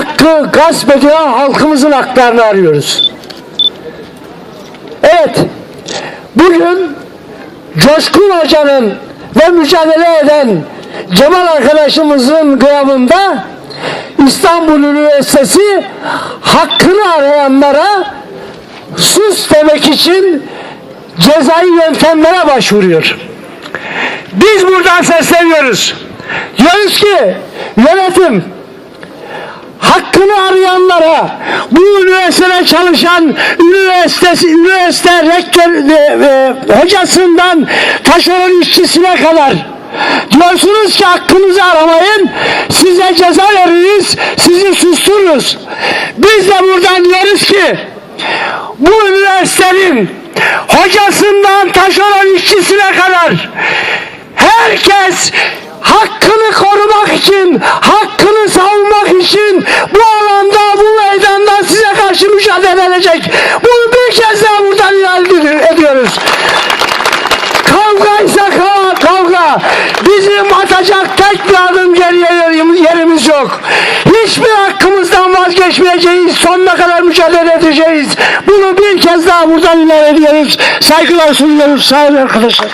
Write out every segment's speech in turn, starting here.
hakkı gasp edilen halkımızın haklarını arıyoruz. Evet, bugün Coşkun Hoca'nın ve mücadele eden Cemal arkadaşımızın kıyamında İstanbul Üniversitesi hakkını arayanlara sus demek için cezai yöntemlere başvuruyor. Biz buradan sesleniyoruz. Diyoruz ki yönetim hakkını arayanlara bu üniversitede çalışan üniversitesi üniversite rektör e, e, hocasından taşeron işçisine kadar diyorsunuz ki hakkınızı aramayın size ceza veririz sizi sustururuz. Biz de buradan diyoruz ki bu üniversitenin hocasından taşeron işçisine kadar herkes hakkını korumak için, hakkını savunmak için bu alanda, bu meydanda size karşı mücadele edecek. Bunu bir kez daha buradan ilan ediyoruz. Kavga ise ka- kavga. Bizim atacak tek bir adım geriye yerimiz yok. Hiçbir hakkımızdan vazgeçmeyeceğiz. Sonuna kadar mücadele edeceğiz. Bunu bir kez daha buradan ilan ediyoruz. Saygılar sunuyoruz. Sağ olun arkadaşlar.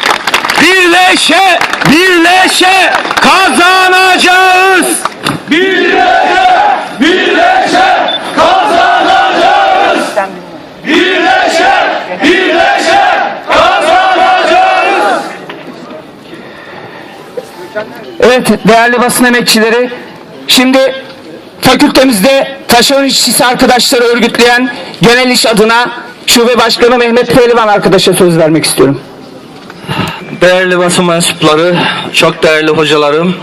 Birleşe, birleşe kazanacağız. Birleşe, birleşe kazanacağız. Birleşe, birleşe kazanacağız. Evet değerli basın emekçileri şimdi fakültemizde taşeron işçisi arkadaşları örgütleyen genel iş adına şube başkanı Mehmet Pehlivan arkadaşa söz vermek istiyorum. Değerli basın mensupları, çok değerli hocalarım,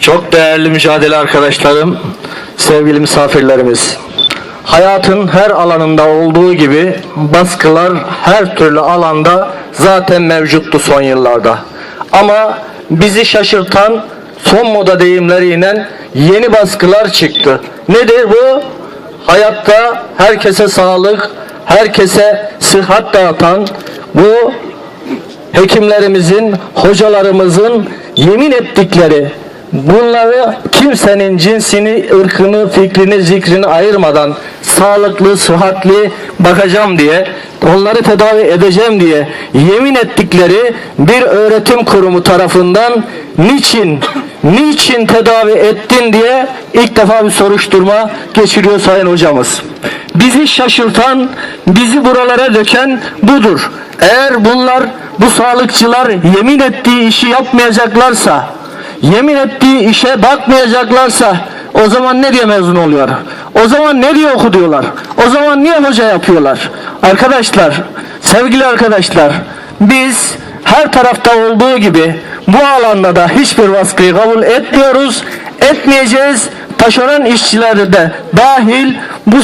çok değerli mücadele arkadaşlarım, sevgili misafirlerimiz. Hayatın her alanında olduğu gibi baskılar her türlü alanda zaten mevcuttu son yıllarda. Ama bizi şaşırtan son moda deyimleriyle yeni baskılar çıktı. Nedir bu? Hayatta herkese sağlık, herkese sıhhat dağıtan bu hekimlerimizin, hocalarımızın yemin ettikleri bunları kimsenin cinsini, ırkını, fikrini, zikrini ayırmadan sağlıklı, sıhhatli bakacağım diye, onları tedavi edeceğim diye yemin ettikleri bir öğretim kurumu tarafından niçin, niçin tedavi ettin diye ilk defa bir soruşturma geçiriyor Sayın Hocamız. Bizi şaşırtan, bizi buralara döken budur. Eğer bunlar, bu sağlıkçılar yemin ettiği işi yapmayacaklarsa, yemin ettiği işe bakmayacaklarsa o zaman ne diye mezun oluyor? O zaman ne diye oku? O zaman niye hoca yapıyorlar? Arkadaşlar, sevgili arkadaşlar, biz her tarafta olduğu gibi bu alanda da hiçbir baskıyı kabul etmiyoruz, etmeyeceğiz. Taşeron işçileri de dahil bu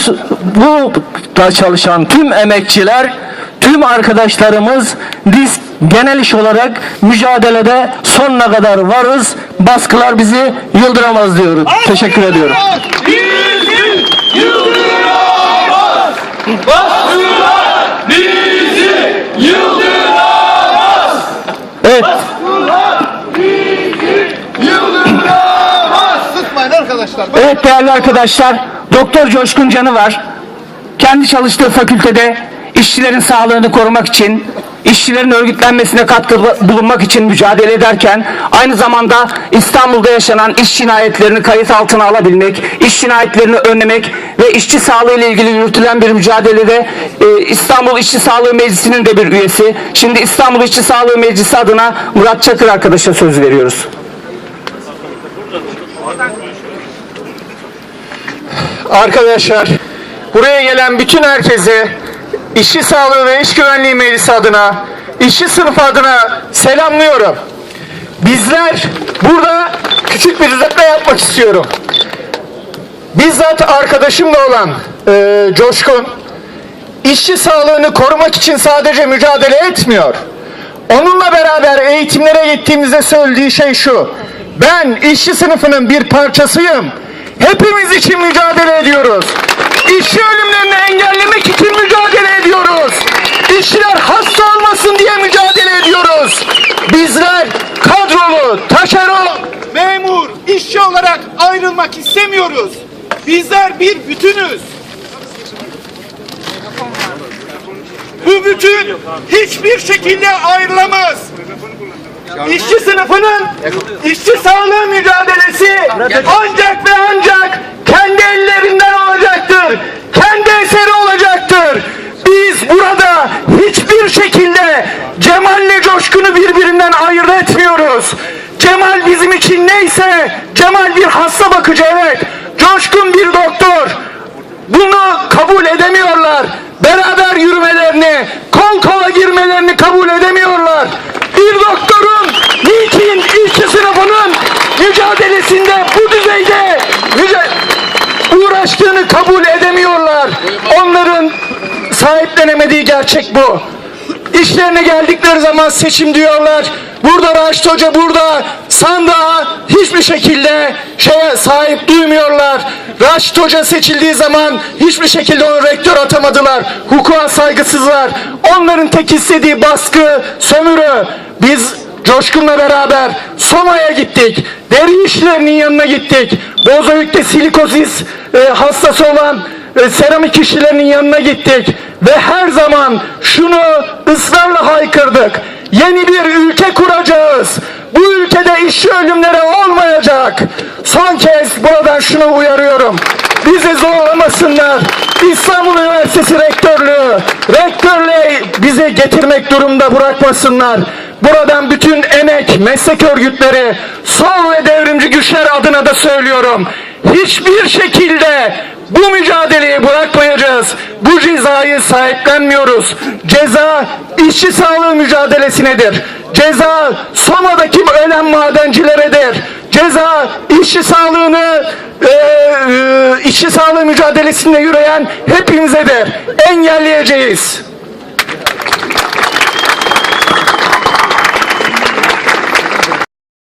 bu da çalışan tüm emekçiler, tüm arkadaşlarımız biz genel iş olarak mücadelede sonuna kadar varız. Baskılar bizi yıldıramaz diyorum. Teşekkür ediyorum. Bizi yıldıramaz. Baskılar bizi yıldıramaz. Evet. Evet değerli arkadaşlar, Doktor Coşkun Canı var. Kendi çalıştığı fakültede işçilerin sağlığını korumak için, işçilerin örgütlenmesine katkı bulunmak için mücadele ederken aynı zamanda İstanbul'da yaşanan iş cinayetlerini kayıt altına alabilmek, iş cinayetlerini önlemek ve işçi sağlığı ile ilgili yürütülen bir mücadelede e, İstanbul İşçi Sağlığı Meclisi'nin de bir üyesi. Şimdi İstanbul İşçi Sağlığı Meclisi adına Murat Çakır arkadaşa söz veriyoruz. Arkadaşlar buraya gelen bütün herkese işçi sağlığı ve iş güvenliği meclisi adına işçi sınıfı adına selamlıyorum. Bizler burada küçük bir düzeltme yapmak istiyorum. Bizzat arkadaşımla olan e, Coşkun işçi sağlığını korumak için sadece mücadele etmiyor. Onunla beraber eğitimlere gittiğimizde söylediği şey şu. Ben işçi sınıfının bir parçasıyım. Hepimiz için mücadele ediyoruz. İşçi ölümlerini engellemek için mücadele ediyoruz. İşçiler hasta olmasın diye mücadele ediyoruz. Bizler kadrolu, taşeron, Memur, işçi olarak ayrılmak istemiyoruz. Bizler bir bütünüz. Bu bütün hiçbir şekilde ayrılamaz. İşçi sınıfının işçi sağlığı mücadelesi ancak ve ancak kendi ellerinden olacaktır. Kendi eseri olacaktır. Biz burada hiçbir şekilde Cemal'le Coşkun'u birbirinden ayırt etmiyoruz. Cemal bizim için neyse Cemal bir hasta bakıcı evet. Coşkun bir doktor. Bunu kabul edemiyorlar. Beraber yürümelerini, kol kola girmelerini kabul edemiyorlar. Bir doktorun niçin işçi sınıfının mücadelesinde bu düzeyde müca- uğraştığını kabul edemiyorlar. Onların sahiplenemediği gerçek bu. İşlerine geldikleri zaman seçim diyorlar. Burada Raşit Hoca burada sandığa hiçbir şekilde şeye sahip duymuyorlar. Raşit Hoca seçildiği zaman hiçbir şekilde onu rektör atamadılar. Hukuka saygısızlar. Onların tek istediği baskı, sömürü. Biz Coşkun'la beraber Soma'ya gittik. Deri işlerinin yanına gittik. Bozüyük'te silikozis e, hastası olan e, seramik işçilerinin yanına gittik ve her zaman şunu ısrarla haykırdık. Yeni bir ülke kuracağız. Bu ülkede işçi ölümleri olmayacak. Son kez buradan şunu uyarıyorum. Bizi zorlamasınlar. İstanbul Üniversitesi Rektörlüğü, rektörlüğe bizi getirmek durumda bırakmasınlar. Buradan bütün emek, meslek örgütleri, sol ve devrimci güçler adına da söylüyorum. Hiçbir şekilde bu mücadeleyi bırakmayacağız. Bu cezayı sahiplenmiyoruz. Ceza işçi sağlığı mücadelesinedir. Ceza Soma'daki ölen madencileredir. Ceza işçi sağlığını e, e, işçi sağlığı mücadelesinde yürüyen hepimizedir. Engelleyeceğiz.